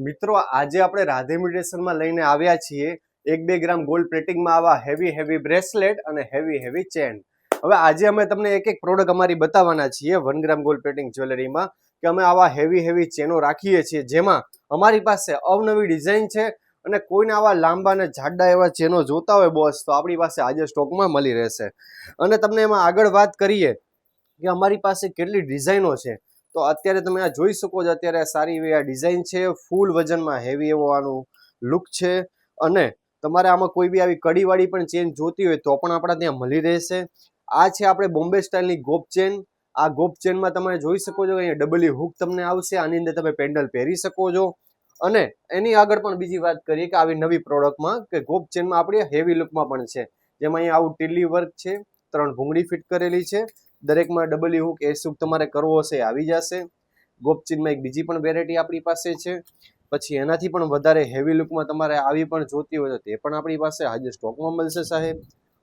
મિત્રો, આજે આપણે રાધે મ્યુટેશનમાં લઈને આવ્યા છીએ. એક બે ગ્રામ ગોલ્ડ પ્લેટિંગમાં આવા હેવી હેવી બ્રેસલેટ અને હેવી હેવી ચેન હવે આજે અમે તમને એક એક પ્રોડક્ટ અમારી બતાવવાના છીએ વન ગ્રામ ગોલ્ડ પ્લેટિંગ જ્વેલરીમાં કે અમે આવા હેવી હેવી ચેનો રાખીએ છીએ. જેમાં અમારી પાસે અવનવી ડિઝાઇન છે અને કોઈને આવા લાંબા અને જાડા એવા ચેનો જોતા હોય બોસ તો આપણી પાસે આજે સ્ટોકમાં મળી રહેશે. અને તમને એમાં આગળ વાત કરીએ કે અમારી પાસે કેટલી ડિઝાઇનો છે. તો અત્યારે તમે આ જોઈ શકો છો, અત્યારે સારી એવી આ ડિઝાઇન છે ફૂલ વજનમાં હેવી એવો આનું લુક છે. અને તમારે આમાં કોઈ બી આવી કડીવાળી પણ ચેન જોતી હોય તો પણ આપણા ત્યાં મળી રહેશે. આ છે આપણે બોમ્બે સ્ટાઇલની ગોપ ચેન આ ગોપ ચેનમાં તમે જોઈ શકો છો અહીંયા ડબલી હુક તમને આવશે. આની અંદર તમે પેન્ડલ પહેરી શકો છો. અને એની આગળ પણ બીજી વાત કરીએ કે આવી નવી પ્રોડક્ટમાં કે ગોપ ચેનમાં આપણી હેવી લુકમાં પણ છે. જેમાં અહીંયા આવું ટીલી વર્ક છે, ત્રણ ભૂંગળી ફિટ કરેલી છે. દરેકમાં ડબલી હુક એ સુક તમારે કરવો હશે, આવી જશે. ગોપચીનમાં એક બીજી પણ વેરાયટી આપણી પાસે છે. પછી એનાથી પણ વધારે હેવી લુકમાં તમારે આવી પણ જોતી હોય તો તે પણ આપણી પાસે આજે સ્ટોકમાં મળશે સાહેબ.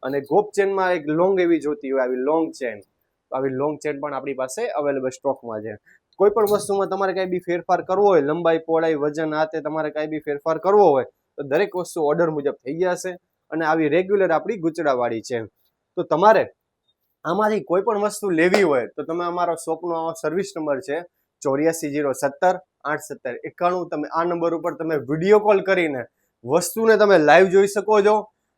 અને ગોપ ચેનમાં એક લોંગ એવી જોતી હોય, આવી લોંગ ચેન આવી લોંગ ચેન પણ આપણી પાસે અવેલેબલ સ્ટોકમાં છે. કોઈ પણ વસ્તુમાં તમારે કાંઈ બી ફેરફાર કરવો હોય, લંબાઈ, પહોળાઈ, વજન આ તે તમારે કાંઈ બી ફેરફાર કરવો હોય, તો દરેક વસ્તુ ઓર્ડર મુજબ થઈ જશે. અને આવી રેગ્યુલર આપણી ગુચડાવાળી છે. તો તમારે આમાંથી કોઈ પણ વસ્તુ લેવી હોય તો તમે અમારો શોપનો સર્વિસ નંબર છે ચોર્યાસી જીરો સત્તર આઠ સત્તર એકાણું. તમે આ નંબર ઉપર તમે વીડિયો કોલ કરીને વસ્તુને તમે લાઈવ જોઈ શકો છો.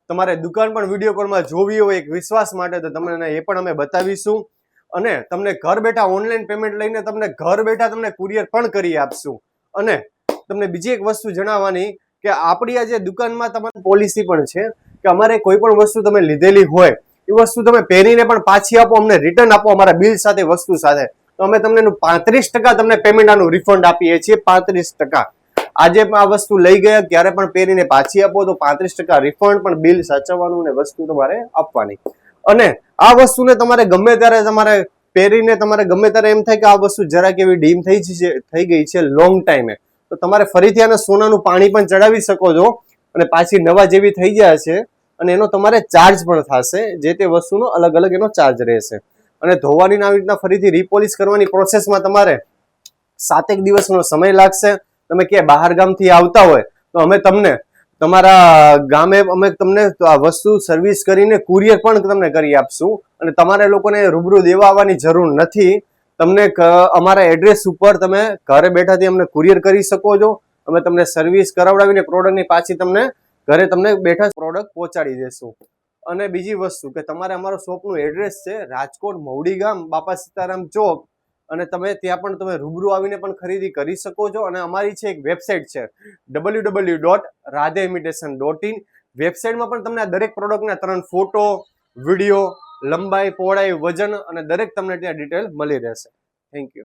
તમારે દુકાન પણ વીડિયો કોલમાં જોવી હોય, એક વિશ્વાસ માટે તો તમને એ પણ અમે બતાવીશું. અને તમને ઘર બેઠા ઓનલાઈન પેમેન્ટ લઈને તમને ઘર બેઠા તમને કુરિયર પણ કરી આપશું. અને તમને બીજી એક વસ્તુ જણાવવાની કે આપણી આ જે દુકાનમાં તમારી પોલિસી પણ છે કે અમારે કોઈ પણ વસ્તુ તમે લીધેલી હોય એ વસ્તુ તમે પહેરીને પણ પાછી આપો, અમને રિટર્ન આપો અમારા બિલ સાથે, વસ્તુ સાથે. તો અમે તમને એનું પાંત્રીસ ટકા તમને પેમેન્ટ આનું રિફંડ આપીએ છીએ, પાંત્રીસ ટકા. આજે આ વસ્તુ લઈ ગયા, ક્યારે પણ પહેરીને પાછી આપો, તો પાંત્રીસ ટકા રિફંડ પણ બિલ સાચવવાનું ને વસ્તુ તમારે આપવાની. અને આ વસ્તુને તમારે ગમે ત્યારે તમારે પહેરીને તમારે ગમે ત્યારે એમ થાય કે આ વસ્તુ જરાક એવી ડીમ થઈ છે થઈ ગઈ છે લોંગ ટાઈમે તો તમારે ફરીથી આને સોનાનું પાણી પણ ચડાવી શકો છો અને પાછી નવા જેવી થઈ જાય છે. અને એનો તમારે ચાર્જ પણ થશે, જે તે વસ્તુનો અલગ અલગ એનો ચાર્જ રહેશે. અને ધોવાની આવી રીતના ફરીથી રીપોલિશ કરવાની પ્રોસેસમાં તમારે સાતેક દિવસનો સમય લાગશે. તમે ક્યાંય બહાર ગામથી આવતા હોય, તો અમે તમને તમારા ગામે અમે તમને આ વસ્તુ સર્વિસ કરીને કુરિયર પણ તમને કરી આપશું. અને તમારે લોકોને રૂબરૂ દેવા આવવાની જરૂર નથી. તમને અમારા એડ્રેસ ઉપર તમે ઘરે બેઠાથી અમને કુરિયર કરી શકો છો. અમે તમને સર્વિસ કરાવડાવીને પ્રોડક્ટની પાછી તમને ઘરે તમને બેઠા પ્રોડક્ટ પહોંચાડી દેશું. અને બીજી વસ્તુ કે તમારે અમારો શોપનું એડ્રેસ છે રાજકોટ મવડી ગામ, બાપા સીતારામ ચોક. અને તમે ત્યાં પણ તમે રૂબરૂ આવીને પણ ખરીદી કરી શકો છો. અને અમારી છે એક વેબસાઇટ છે W W dot Radhe imitation dot in વેબસાઇટમાં પણ તમને આ દરેક પ્રોડક્ટના ત્રણ ફોટો વીડિયો લંબાઈ, પહોળાઈ, વજન અને દરેક તમને ત્યાં ડિટેલ મળી રહેશે. Thank you